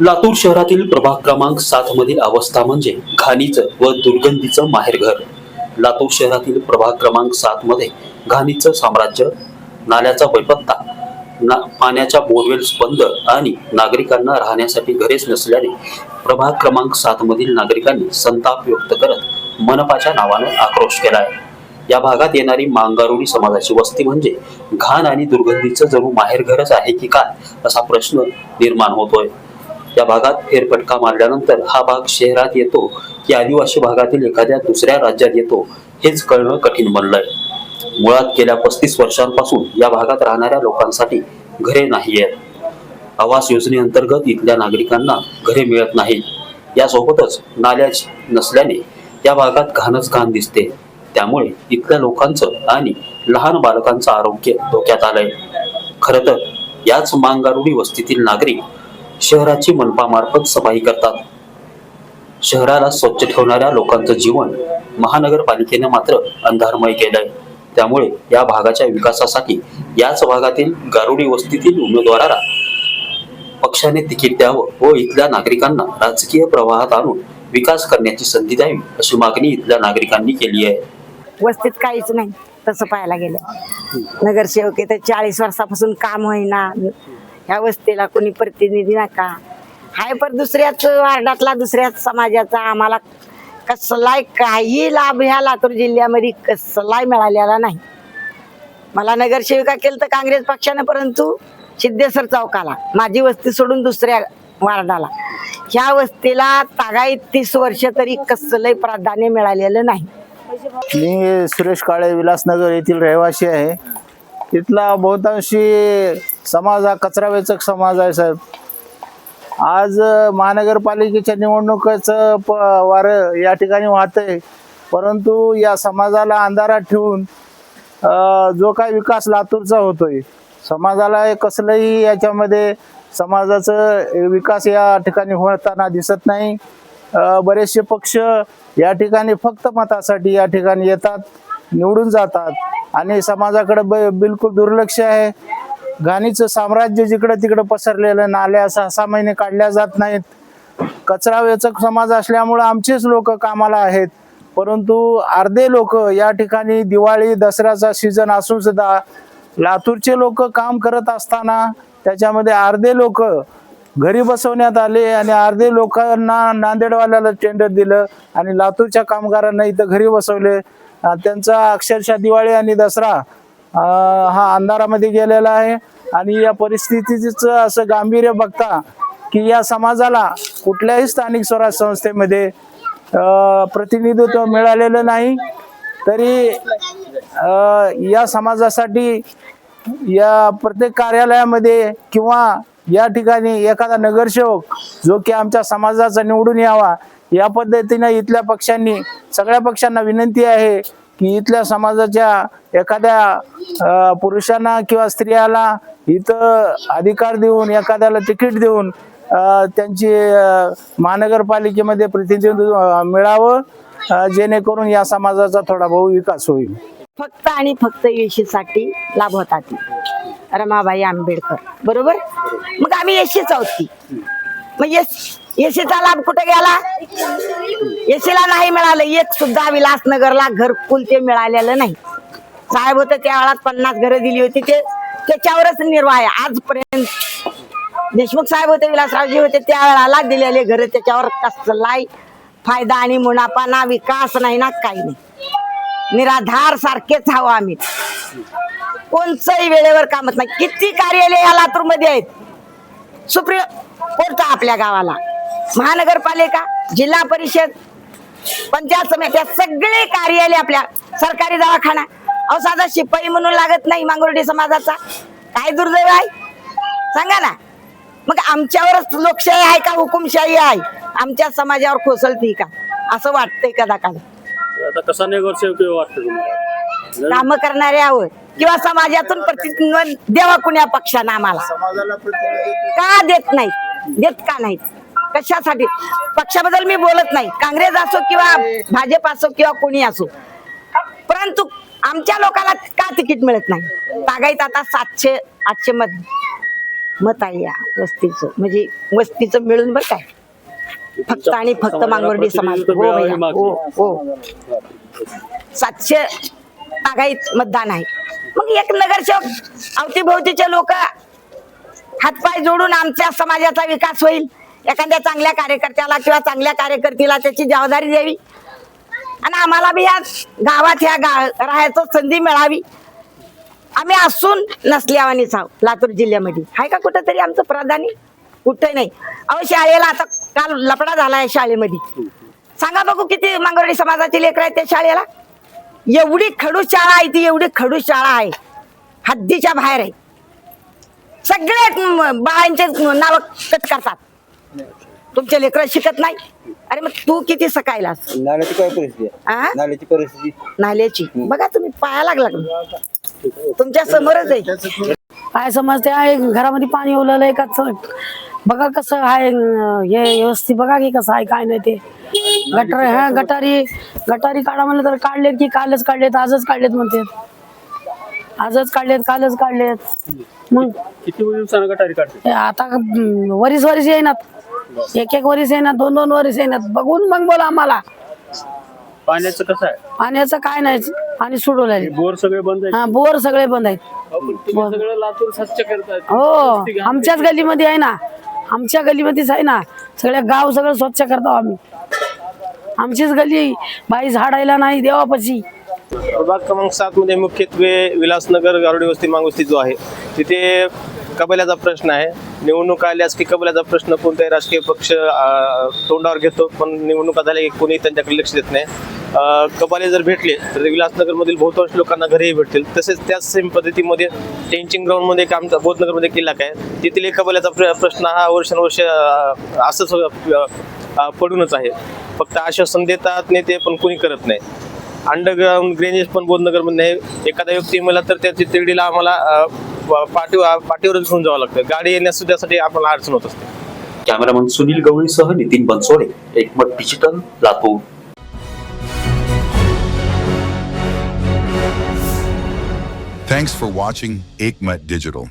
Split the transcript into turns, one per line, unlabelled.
लातूर शहरातील प्रभाग क्रमांक सात मधील अवस्था म्हणजे घाणीचं व दुर्गंधीचं माहेरघर लातूर शहरातील प्रभाग क्रमांक सात मध्ये घाणीचं साम्राज्य नाल्याचा बैपत्ता ना पाण्याच्या बोरवेल्स बंद आणि नागरिकांना राहण्यासाठी घरेच नसल्याने प्रभाग क्रमांक सात मधील नागरिकांनी संताप व्यक्त करत मनपाच्या नावानं आक्रोश केला आहे या भागात येणारी मांगारुडी समाजाची वस्ती म्हणजे घाण आणि दुर्गंधीचं जणू माहेरघरच आहे की काय असा प्रश्न निर्माण होतोय. या भागात फेरफटका मारल्यानंतर हा भाग शहरात येतो. की आदिवासी भागातील एखाद्या दुसऱ्या राज्यात येतो. हेच कळणं कठीण बनलंय. मुळात गेल्या पस्तीस वर्षांपासून या भागात राहणाऱ्या लोकांसाठी घरे नाही आहेत आवास योजनेअंतर्गत इथल्या नागरिकांना घरे मिळत नाही यासोबतच नाल्या नसल्याने या भागात घाणच घाण दिसते. त्यामुळे इथल्या लोकांचं आणि लहान बालकांचं आरोग्य धोक्यात आलंय. खरं तर याच मांगारुडी वस्तीतील नागरिक शहराची मनपामार्फत सफाई करतात. शहराला स्वच्छ ठेवणाऱ्या लोकांचं जीवन महानगरपालिकेने मात्र अंधारमय केलंय. त्यामुळे या भागाच्या विकासासाठी याच भागातील गारुडी वस्तीतील उमेदवाराला पक्षाने तिकीट द्यावं व इथल्या नागरिकांना राजकीय प्रवाहात आणून विकास करण्याची संधी द्यावी अशी मागणी इथल्या नागरिकांनी केली आहे.
वस्तीत काहीच नाही तसं पाहायला गेलं. नगरसेवक चाळीस वर्षापासून काम होईना. ह्या वस्तीला कोणी प्रतिनिधी नका. हाय पर दुसऱ्याच वार्डातला दुसऱ्याच समाजाचा आम्हाला कसलाही काही लाभ ह्या लातूर जिल्ह्यामध्ये कसलाही मिळालेला नाही. मला नगरसेविका केलं तर काँग्रेस पक्षानं परंतु सिद्धेश्वर चौकाला माझी वस्ती सोडून दुसऱ्या वार्डाला. ह्या वस्तीला तागाई तीस वर्ष तरी कसलंही प्राधान्य मिळालेलं नाही.
मी सुरेश काळे विलासनगर येथील रहिवासी आहे. तिथला बहुतांशी समाज हा कचरा वेचक समाज आहे साहेब. आज महानगरपालिकेच्या निवडणुकीचं प वारं या ठिकाणी वाहतंय. परंतु या समाजाला अंधारात ठेवून जो काय विकास लातूरचा होतोय समाजाला हे कसलंही याच्यामध्ये समाजाचं विकास या ठिकाणी होताना दिसत नाही. बरेचसे पक्ष या ठिकाणी फक्त मतासाठी या ठिकाणी येतात निवडून जातात. आणि समाजाकडे ब बिलकुल दुर्लक्ष आहे. घाणीचं साम्राज्य जिकडं तिकडं पसरलेलं नाल्या सहा सहा महिने काढल्या जात नाहीत. कचरा वेचक समाज असल्यामुळं आमचेच लोक कामाला आहेत. परंतु अर्धे लोक या ठिकाणी दिवाळी दसऱ्याचा सीझन असून सुद्धा लातूरचे लोक काम करत असताना त्याच्यामध्ये अर्धे लोक घरी बसवण्यात आले आणि अर्धे लोकांना नांदेडवाल्याला टेंडर दिलं आणि लातूरच्या कामगारांना इथं घरी बसवले. त्यांचा अक्षरशः दिवाळी आणि दसरा हा अंधारामध्ये गेलेला आहे. आणि या परिस्थितीचं असं गांभीर्य बघता की या समाजाला कुठल्याही स्थानिक स्वराज संस्थेमध्ये प्रतिनिधित्व मिळालेलं नाही. तरी या समाजासाठी या प्रत्येक कार्यालयामध्ये किंवा या ठिकाणी एखादा नगरसेवक जो की आमच्या समाजाचा निवडून यावा या पद्धतीने इथल्या पक्षांनी सगळ्या पक्षांना विनंती आहे की इथल्या समाजाच्या एखाद्या पुरुषांना किंवा स्त्रियाला इथं अधिकार देऊन एखाद्याला तिकीट देऊन त्यांची महानगरपालिकेमध्ये प्रतिनिधित्व मिळावं जेणेकरून या समाजाचा थोडा बहु विकास होईल.
फक्त आणि फक्त येशीसाठी लाभवतात. रमाबाई आंबेडकर. बरोबर? मग आम्ही येशीच आहोत ती मग येस येशीचा लाभ कुठे गेला? येशीला नाही मिळालं. एक सुद्धा विलासनगरला घरकुल ते मिळालेलं नाही. साहेब होते त्या वेळात पन्नास घरं दिली होती. ते त्याच्यावरच निर्वाह आहे. आजपर्यंत देशमुख साहेब होते विलासरावजी होते त्या वेळाला दिलेले घर त्याच्यावर कसलाही फायदा आणि मुनाफा ना विकास नाही ना काही नाही. निराधार सारखेच हवं आम्ही. कोणचंही वेळेवर कामत नाही. किती कार्यालय या लातूरमध्ये आहेत? सुप्रीम कोर्ट आपल्या गावाला. महानगरपालिका जिल्हा परिषद पंचायत समित्या सगळे कार्यालय आपल्या सरकारी दवाखाना. अहो साधा शिपाई म्हणून लागत नाही मांगुर्डी समाजाचा. काय दुर्दैव आहे? सांगा ना. मग आमच्यावरच लोकशाही आहे का हुकुमशाही आहे? आमच्या समाजावर कोसळती का? असं वाटतंय कदा कदा
आता कसा नगरसेवक वाटतं तुम्हाला
काम करणाऱ्यावर किंवा समाजातून प्रतिनिधी द्यावा कुण्या पक्षानं आम्हाला?
समाजाला प्रतिनिधित्व
का देत नाही? देत का नाहीत? कशासाठी? पक्षाबद्दल मी बोलत नाही. काँग्रेस असो किंवा भाजप असो किंवा कोणी असो. परंतु आमच्या लोकांना का तिकीट मिळत नाही? तागायत आता सातशे आठशे मत मत आहे या वस्तीचं. म्हणजे वस्तीचं मिळून बरं काय? फक्त आणि फक्त मांगवर्डी समाज. हो हो हो. सातशे तागाईत मतदान आहे. मग एक नगरसेवक अवतीभोवतीचे लोक हातपाय जोडून आमच्या समाजाचा विकास होईल? एखाद्या चांगल्या कार्यकर्त्याला किंवा चांगल्या कार्यकर्तीला त्याची जबाबदारी द्यावी. आणि आम्हाला बी या गावात ह्या गा राहायचं संधी मिळावी. आम्ही असून नसल्यावानीच आहोत लातूर जिल्ह्यामध्ये. आहे का कुठंतरी आमचं प्राधान्य कुठं नाही. अहो शाळेला आता काल लपडा झाला आहे शाळेमध्ये. सांगा बघू किती मांगरोळी समाजाची लेकर आहेत त्या शाळेला? एवढी खडू शाळा आहे ती एवढी खडू शाळा आहे. हद्दीच्या बाहेर आहे. सगळे बाळांचे नाव कट करतात. तुमचे लेकर शिकत नाही? अरे मग तू किती सकायला
नाल्याची काय परिस्थिती आहे? नाल्याची परिस्थिती?
नाल्याची? बघा तुम्ही पाया लागला तुमच्या समोरच आहे.
काय समजते? आहे घरामध्ये पाणी ओलालंय का? च- बघा कसं आहे अं, हे व्यवस्थित बघा की कसं आहे काय नाही ते. गटर हा गटारी. गटारी काढा म्हणलं तर काढलेत की कालच काढलेत आजच काढलेत म्हणते. आजच काढलेत कालच काढलेत. मग
किती दिवसानं गटारी काढते?
हे आता हम्म, वरीस वरीस येईनात. एक एक वरीस येईनात दोन दोन वरीस येईनात. बघून मग बोला आम्हाला.
पाण्याचं कसं आहे?
पाण्याचं काय नाही पाणी सोडवलंय
बोर सगळे बंद आहेत?
हा बोर सगळे बंद आहेत.
आपण तुम्ही सगळं लातूर स्वच्छ करतायत
हो आमच्याच गल्लीमध्ये आहे ना. आमच्या गल्लीमध्येच आहे ना. सगळ्या गाव सगळं स्वच्छ करतो आम्ही. आमचीच गल्ली बाई झाडायला नाही देवापाशी.
प्रभाग क्रमांक सात मध्ये मुख्यत्वे विलासनगर गारुडी वस्ती मांगवस्ती जो आहे तिथे कबल्याचा प्रश्न आहे. निवडणूक आल्यास की कबल्याचा प्रश्न कोणताही राजकीय पक्ष तोंडावर घेतो पण निवडणुका झाल्या की कोणी त्यांच्याकडे लक्ष देत नाही. कबाले जर भेटले तर विलासनगरमधील बहुतांश लोकांना घरही भेटतील. तसेच त्याच सेम पद्धतीमध्ये टेंचिंग ग्राउंडमध्ये एक आमचा बौद्धनगरमध्ये किल्ला काय तेथील एक कबाल्याचा प्र- प्रश्न हा वर्षानुवर्ष असंच पडूनच आहे. फक्त आश्वासन देतात नेते पण कोणी करत नाही. अंडरग्राऊंड ड्रेनेज पण बोधनगरमध्ये आहे. एखादा व्यक्ती मला तर त्याची तिरडीला आम्हाला पाठी पाठीवरच घेऊन जावं लागतं. गाडी येण्यास सुद्धासाठी आपल्याला अडचण होत असते.
Cameraman Sunil गवळीसह Nitin Bansode Ekmat digital Latur.
Thanks for watching Aikmat Digital.